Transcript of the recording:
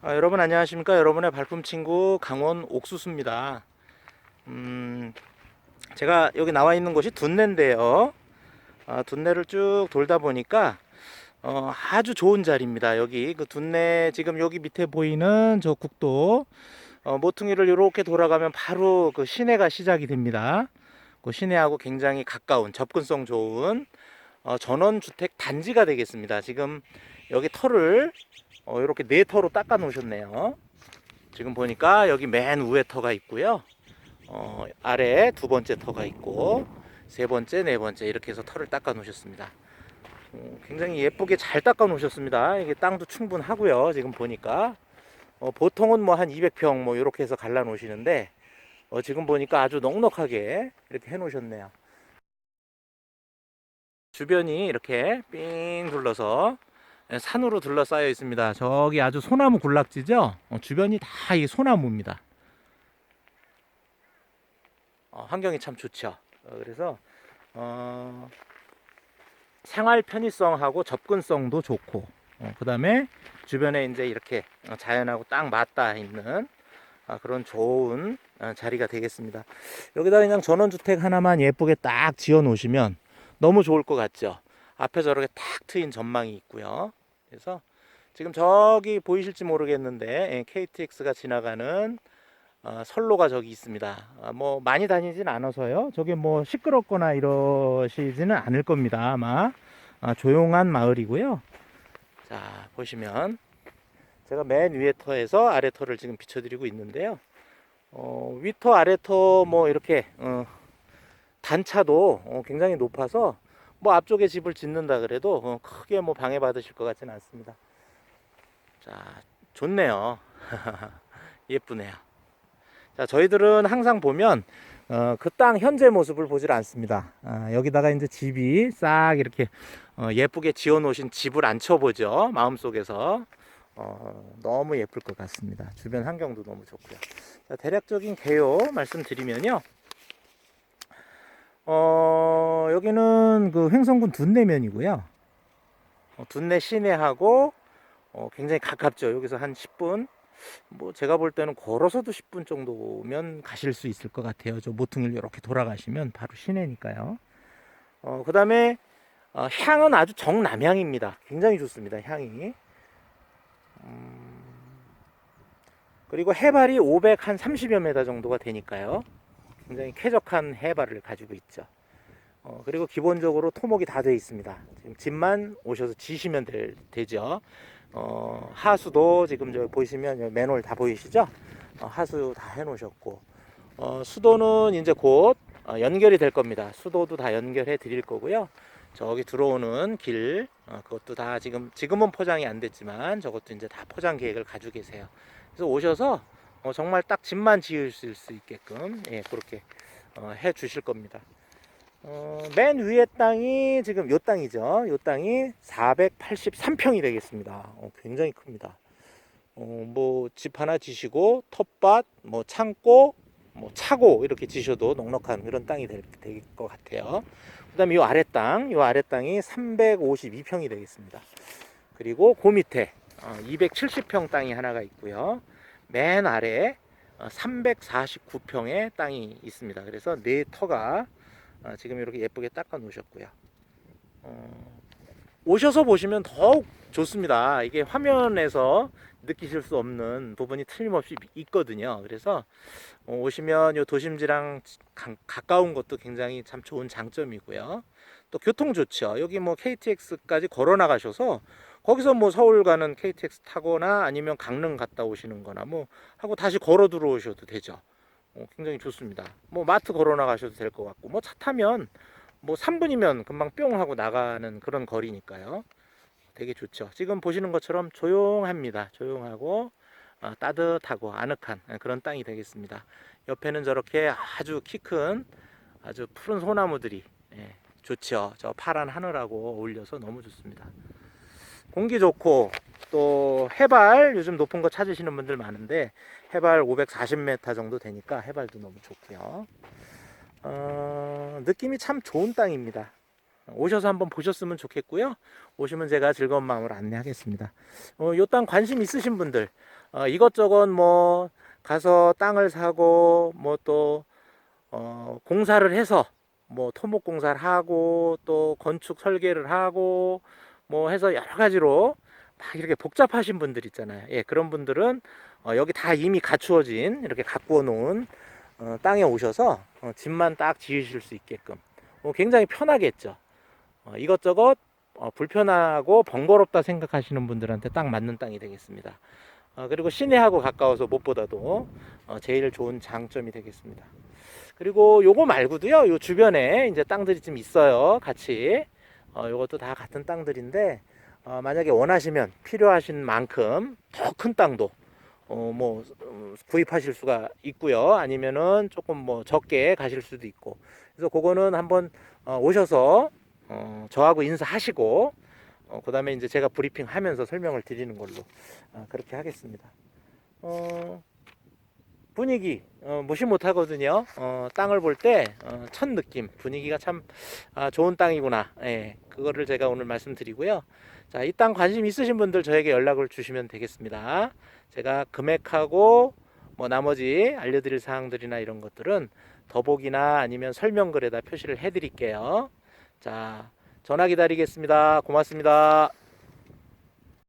아, 여러분 안녕하십니까? 여러분의 발품 친구 강원 옥수수입니다. 음, 제가 여기 나와 있는 곳이 둔내인데요. 아, 둔내를 쭉 돌다 보니까 어, 아주 좋은 자리입니다. 여기 그 둔내 지금 여기 밑에 보이는 저 국도 어, 모퉁이를 이렇게 돌아가면 바로 그 시내가 시작이 됩니다. 그 시내하고 굉장히 가까운 접근성 좋은 어, 전원주택 단지가 되겠습니다. 지금 여기 터를 어, 이렇게 네 터로 닦아 놓으셨네요. 지금 보니까 여기 맨 위에 터가 있고요. 어, 아래 두 번째 터가 있고 세 번째, 네 번째 이렇게 해서 터를 닦아 놓으셨습니다. 어, 굉장히 예쁘게 잘 닦아 놓으셨습니다. 이게 땅도 충분하고요. 지금 보니까 어, 보통은 뭐 한 200평 뭐 이렇게 해서 갈라 놓으시는데 어, 지금 보니까 아주 넉넉하게 이렇게 해 놓으셨네요. 주변이 이렇게 삥 둘러서 예, 산으로 둘러싸여 있습니다. 저기 아주 소나무 군락지죠? 어, 주변이 다 이 소나무입니다. 어, 환경이 참 좋죠. 어, 그래서 어, 생활 편의성하고 접근성도 좋고, 그 다음에 주변에 이제 이렇게 어, 자연하고 딱 맞닿아 있는 아, 그런 좋은 어, 자리가 되겠습니다. 여기다 그냥 전원주택 하나만 예쁘게 딱 지어 놓으시면 너무 좋을 것 같죠? 앞에 저렇게 탁 트인 전망이 있고요. 그래서 지금 저기 보이실지 모르겠는데 예, KTX가 지나가는 어, 선로가 저기 있습니다. 아, 뭐 많이 다니진 않아서요. 저게 뭐 시끄럽거나 이러시지는 않을 겁니다. 아마 아, 조용한 마을이고요. 자 보시면 제가 맨 위에 터에서 아래 터를 지금 비춰드리고 있는데요. 어, 위터 아래 터 뭐 이렇게 어, 단차도 어, 굉장히 높아서 뭐 앞쪽에 집을 짓는다 그래도 어, 크게 뭐 방해받으실 것 같지는 않습니다. 자, 좋네요. 예쁘네요. 자, 저희들은 항상 보면 어, 그 땅 현재 모습을 보질 않습니다. 아, 여기다가 이제 집이 싹 이렇게 어, 예쁘게 지어 놓으신 집을 앉혀보죠. 마음속에서. 어, 너무 예쁠 것 같습니다. 주변 환경도 너무 좋고요. 자, 대략적인 개요 말씀드리면요. 어, 여기는 그 횡성군 둔내면이고요. 어, 둔내 시내하고 어, 굉장히 가깝죠. 여기서 한 10분. 뭐 제가 볼 때는 걸어서도 10분 정도면 가실 수 있을 것 같아요. 저 모퉁이를 이렇게 돌아가시면 바로 시내니까요. 어, 그 다음에 어, 향은 아주 정남향입니다. 굉장히 좋습니다. 향이. 음, 그리고 해발이 500 한 30여 메다 정도가 되니까요. 굉장히 쾌적한 해발을 가지고 있죠. 어, 그리고 기본적으로 토목이 다 되어 있습니다. 지금 집만 오셔서 지시면 될, 되죠. 어, 하수도 지금 저 보시면 맨홀 다 보이시죠? 어, 하수 다 해놓으셨고 어, 수도는 이제 곧 어, 연결이 될 겁니다. 수도도 다 연결해 드릴 거고요. 저기 들어오는 길 어, 그것도 다 지금 지금은 포장이 안 됐지만 저것도 이제 다 포장 계획을 가지고 계세요. 그래서 오셔서 어, 정말 딱 집만 지으실 수 있게끔 예, 그렇게 어, 해 주실 겁니다. 어, 맨 위에 땅이 지금 요 땅이죠. 요 땅이 483평이 되겠습니다. 어, 굉장히 큽니다. 어, 뭐 집 하나 지시고 텃밭, 뭐 창고, 뭐 차고 이렇게 지셔도 넉넉한 그런 땅이 될 것 같아요. 그다음에 요 아래 땅, 요 아래 땅이 352평이 되겠습니다. 그리고 그 밑에 어, 270평 땅이 하나가 있고요. 맨 아래 349평의 땅이 있습니다. 그래서 네 터가 어, 지금 이렇게 예쁘게 닦아 놓으셨고요. 어, 오셔서 보시면 더욱 좋습니다. 이게 화면에서 느끼실 수 없는 부분이 틀림없이 있거든요. 그래서 어, 오시면 요 도심지랑 가, 가까운 것도 굉장히 참 좋은 장점이고요. 또 교통 좋죠. 여기 뭐 KTX까지 걸어 나가셔서 거기서 뭐 서울 가는 KTX 타거나 아니면 강릉 갔다 오시는 거나 뭐 하고 다시 걸어 들어오셔도 되죠. 어, 굉장히 좋습니다. 뭐 마트 걸어 나가셔도 될 것 같고 뭐 차 타면 뭐 3분이면 금방 뿅 하고 나가는 그런 거리니까요. 되게 좋죠. 지금 보시는 것처럼 조용합니다. 조용하고 어, 따뜻하고 아늑한 그런 땅이 되겠습니다. 옆에는 저렇게 아주 키 큰 아주 푸른 소나무들이 예, 좋죠. 저 파란 하늘하고 어울려서 너무 좋습니다. 공기 좋고 또 해발 요즘 높은 거 찾으시는 분들 많은데 해발 540m 정도 되니까 해발도 너무 좋고요. 어, 느낌이 참 좋은 땅입니다. 오셔서 한번 보셨으면 좋겠고요. 오시면 제가 즐거운 마음으로 안내하겠습니다. 어, 요땅 관심 있으신 분들 어, 이것저것 뭐 가서 땅을 사고 뭐또 어, 공사를 해서 뭐 토목 공사를 하고 또 건축 설계를 하고 뭐 해서 여러 가지로 막 이렇게 복잡하신 분들 있잖아요. 예, 그런 분들은 어, 여기 다 이미 갖추어진 이렇게 갖고 놓은 어, 땅에 오셔서 어, 집만 딱 지으실 수 있게끔 어, 굉장히 편하겠죠. 어, 이것저것 어, 불편하고 번거롭다 생각하시는 분들한테 딱 맞는 땅이 되겠습니다. 어, 그리고 시내하고 가까워서 무엇보다도 어, 제일 좋은 장점이 되겠습니다. 그리고 요거 말고도요, 요 주변에 이제 땅들이 좀 있어요, 같이. 어, 요것도 다 같은 땅들인데, 어, 만약에 원하시면 필요하신 만큼 더 큰 땅도 어, 뭐 음, 구입하실 수가 있고요. 아니면은 조금 뭐 적게 가실 수도 있고. 그래서 그거는 한번 어, 오셔서 어, 저하고 인사하시고 어, 그다음에 이제 제가 브리핑하면서 설명을 드리는 걸로 아, 그렇게 하겠습니다. 어, 분위기 어, 무시 못하거든요. 어, 땅을 볼 때첫 느낌 분위기가 참 아, 좋은 땅이구나. 예, 그거를 제가 오늘 말씀드리고요. 자, 이 땅 관심 있으신 분들 저에게 연락을 주시면 되겠습니다. 제가 금액하고 뭐 나머지 알려드릴 사항들이나 이런 것들은 더보기나 아니면 설명글에다 표시를 해드릴게요. 자, 전화 기다리겠습니다. 고맙습니다.